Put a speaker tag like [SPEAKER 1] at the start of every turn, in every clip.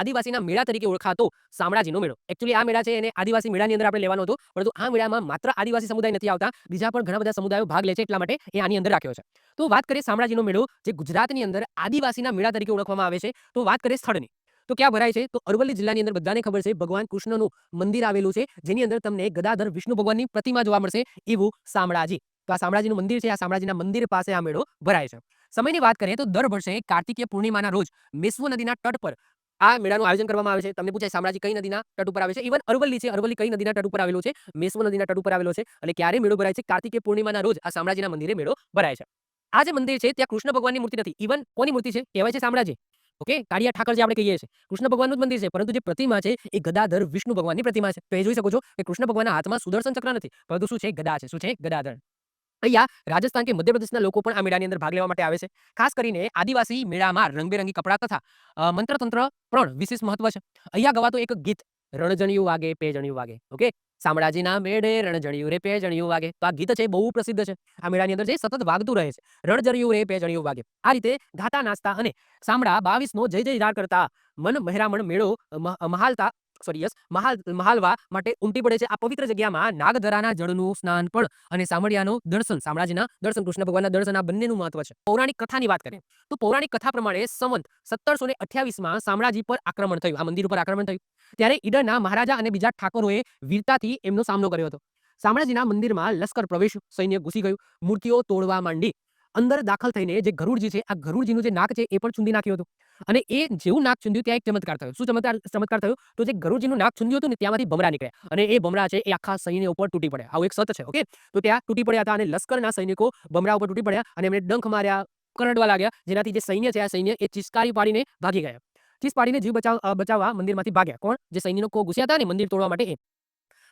[SPEAKER 1] આદિવાસીના મેળા તરીકે ઓળખાતો શામળાજીનો મેળો. એકચ્યુઅલી આ મેળા છે એને આદિવાસી મેળાની અંદર આપણે લેવાનો હતો, પરંતુ આ મેળામાં માત્ર આદિવાસી સમુદાય નથી આવતા, બીજા પણ ઘણા બધા સમુદાયો ભાગ લે છે એટલા માટે એ આની અંદર રાખ્યો છે. તો વાત કરીએ શામળાજીનો મેળો, જે ગુજરાતની અંદર આદિવાસીના મેળા તરીકે ઓળખવામાં આવે છે, તો વાત કરીએ સ્થળની. તો ક્યાં ભરાય છે? તો અરવલ્લી જિલ્લાની અંદર બધાને ખબર છે, ભગવાન કૃષ્ણનું મંદિર આવેલું છે, જેની અંદર તમને ગદાધર વિષ્ણુ ભગવાનની પ્રતિમા જોવા મળશે, એવું શામળાજી. તો આ શામળાજીનું મંદિર છે, આ શામળાજીના મંદિર પાસે આ મેળો ભરાય છે. સમયની વાત કરીએ તો દર વર્ષે કાર્તિકીય પૂર્ણિમાના રોજ મેસવો નદીના તટ પર આ મેળાનું આયોજન કરવામાં આવે છે. તમને પૂછાય શામળાજી કઈ નદીના તટ ઉપર આવે છે? ઇવન અરવલ્લી છે. અરવલ્લી કઈ નદીના તટ ઉપર આવેલું છે? મેશ્વ નદીના તટ ઉપર આવેલો છે. અને ક્યારે મેળો ભરાય છે? કાર્તિકે પૂર્ણિમાના રોજ આ શામળાજીના મંદિરે મેળો ભરાય છે. આ જે મંદિર છે, ત્યાં કૃષ્ણ ભગવાનની મૂર્તિ નથી. ઇવન કોની મૂર્તિ છે? કહેવાય છે શામળાજી. ઓકે? કાળિયા ઠાકર આપણે કહીએ છીએ. કૃષ્ણ ભગવાનનું જ મંદિર છે. પરંતુ જે પ્રતિમા છે, એ ગદાધર વિષ્ણુ ભગવાનની પ્રતિમા છે. તો એ જોઈ શકો છો કે કૃષ્ણ ભગવાનના હાથમાં સુદર્શન ચક્ર નથી. પરંતુ શું છે? ગદા છે. શું છે? ગદાધર. અહીંયા રાજસ્થાન કે મધ્યપ્રદેશના લોકો પણ આ મેળાની અંદર ભાગ લેવા માટે આવે છે. ખાસ કરીને આદિવાસી મેળામાં રંગબેરંગી કપડાં તથા મંત્રતંત્ર પણ વિશેષ મહત્વ છે. અહીંયા ગવાતું એક ગીત, રણજણિયું વાગે, પેજણિયું વાગે ઓકે? શામળાજીના મેળે રણજણિયું રે, પેજણિયું વાગે. તો આ ગીત છે બહુ પ્રસિદ્ધ છે. આ મેળાની અંદર જે સતત વાગતું રહે છે. રણજણિયું રે, પેજણિયું વાગે આ રીતે ગાતા નાચતા અને શામળા બાવીસનો જય જયકાર કરતા મન મહેરામણ મેળો મહાલતા સોરી, યસ, મહાલ, મહાલવા માટે ઉમટી પડે છે આ પવિત્ર જગ્યામાં નાગધરાના જળનું સ્નાન પણ અને સામળિયાનું દર્શન, શામળાજીના દર્શન, કૃષ્ણ ભગવાનના દર્શન આ બંનેનું મહત્વ છે. પૌરાણિક કથાની વાત કરીએ તો પૌરાણિક કથા પ્રમાણે સંવંત સત્તરસો ને અઠ્યાવીસમાં શામળાજી પર આક્રમણ થયું, આ મંદિર ઉપર આક્રમણ થયું. ત્યારે ઈડરના મહારાજા અને બીજા ઠાકોરોએ વીરતાથી એમનો સામનો કર્યો હતો. શામળાજીના મંદિરમાં લશ્કર પ્રવેશ, સૈન્ય ઘૂસી ગયું, મૂર્તિઓ તોડવા માંડી. અંદર દાખલ થઈને જે ગરુડજી છે, આ ગરુડજીનું જે નાક છે, એ પણ ચૂંદી નાખ્યું હતું. અને એ જેવું નાક ચૂંદ્યું ત્યાં એક ચમત્કાર થયો. શું ચમત્કાર ચમત્કાર થયો? તો જે ગરુડજીનું નાક ચૂંદ્યું હતું ને, ત્યાંમાંથી બમરા નીકળ્યા. અને એ બમરા છે, એ આખા સૈન્ય ઉપર તૂટી પડ્યા. આવું એક સત છે, ઓકે? તો ત્યાં તૂટી પડ્યા હતા અને લશ્કરના સૈનિકો બમરા ઉપર તૂટી પડ્યા અને એમને ડંખ માર્યા, કરડવા લાગ્યા. જેનાથી જે સૈન્ય છે, આ સૈન્ય એ ચિસ્કારી પાડીને ભાગી ગયા. ચીસ પાડીને જીવ બચાવ બચાવવા મંદિરમાંથી ભાગ્યા. કોણ? જે સૈન્યનો કો ઘૂસ્યા હતા ને મંદિર તોડવા માટે એ.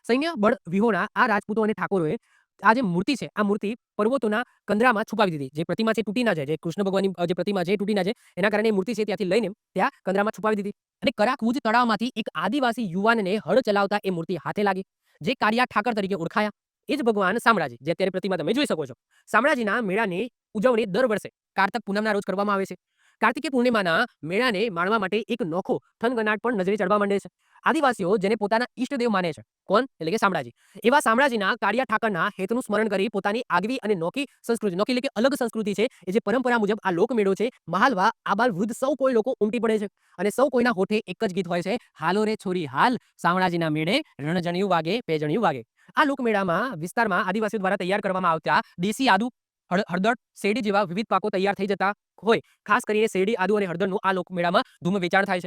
[SPEAKER 1] સૈન્ય, બળ, વિહોણા આ રાજપૂતો અને ઠાકોરોએ આ જે મૂર્તિ છે, આ મૂર્તિ પર્વતોના કંદરામાં છુપાવી દીધી. જે પ્રતિમા છે તૂટી ના જાય, જે કૃષ્ણ ભગવાનની જે પ્રતિમા છે તૂટી ના જાય, એના કારણે મૂર્તિ છે ત્યાંથી લઈને ત્યાં કંદરામાં છુપાવી દીધી. અને કરાકુજ તળાવમાંથી એક આદિવાસી યુવાનને હળ ચલાવતા એ મૂર્તિ હાથે લાગી. જે કાળિયા ઠાકર તરીકે ઓળખાયા. એ જ ભગવાન શામળાજી જે અત્યારે પ્રતિમા તમે જોઈ શકો છો. શામળાજીના મેળાની ઉજવણી દર વર્ષે, કારતક પૂનમના રોજ કરવામાં આવે છે. કાર્તિકી પૂર્ણિમાના મેળાને માણવા માટે એક નોખો થનગનાટ પણ નજરે ચડવા માંડે છે. આદિવાસીઓ જેને પોતાના ઈષ્ટદેવ માને છે. કોણ? એટલે કે શામળાજી. એવા શામળાજીના કાળિયા ઠાકરના હેતનું સ્મરણ કરી પોતાની આગવી અને નોખી સંસ્કૃતિ, નોખી એટલે કે અલગ સંસ્કૃતિ છે, એ જે પરંપરા મુજબ આ લોકમેળો છે, મહાલવા આબાલ વૃદ્ધ સૌ કોઈ લોકો ઉમટી પડે છે. અને સૌ કોઈના હોઠે એક જ ગીત હોય છે, હાલો રે છોરી, હાલ શામળાજીના મેળે રણજણિયું વાગે, પેજણિયું વાગે. આ લોકમેળામાં વિસ્તારમાં આદિવાસીઓ દ્વારા તૈયાર કરવામાં આવતા દેશી આદુ હળદર શેરડી જેવા વિવિધ પાકો તૈયાર થઈ જતા હોય ખાસ કરીને શેરડી આદુ અને હળદરનું આ લોકમેળામાં ધૂમ વેચાણ થાય છે.